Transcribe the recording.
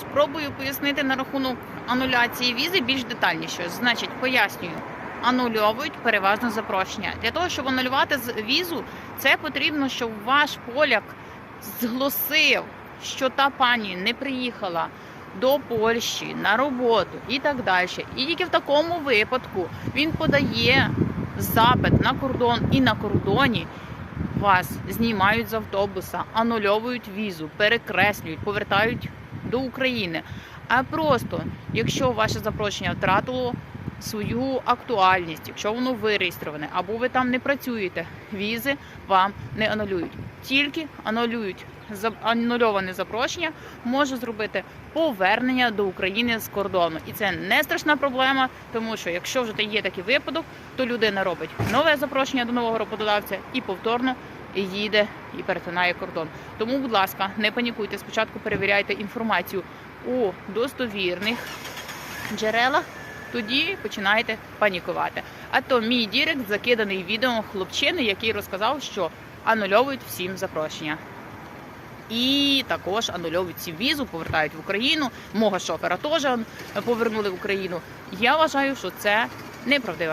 Спробую пояснити на рахунок ануляції візи більш детальніше. Значить, пояснюю. Анульовують переважно запрошення. Для того, щоб анулювати візу, це потрібно, щоб ваш поляк зголосив, що та пані не приїхала до Польщі на роботу і так далі. І тільки в такому випадку він подає запит на кордон і на кордоні вас знімають з автобуса, анульовують візу, перекреслюють, повертають до України. А просто, якщо ваше запрошення втратило свою актуальність, якщо воно виреєстроване, або ви там не працюєте, візи вам не анулюють. Тільки анулюють анульоване запрошення, може зробити повернення до України з кордону. І це не страшна проблема, тому що якщо вже є такий випадок, то людина робить нове запрошення до нового роботодавця і повторно їде і перетинає кордон. Тому, будь ласка, не панікуйте. Спочатку перевіряйте інформацію у достовірних джерелах. Тоді починаєте панікувати. А то мій дірект закиданий відео хлопчини, який розказав, що анульовують всім запрошення. І також анульовують ці візу, повертають в Україну. Мого шофера теж повернули в Україну. Я вважаю, що це неправдива.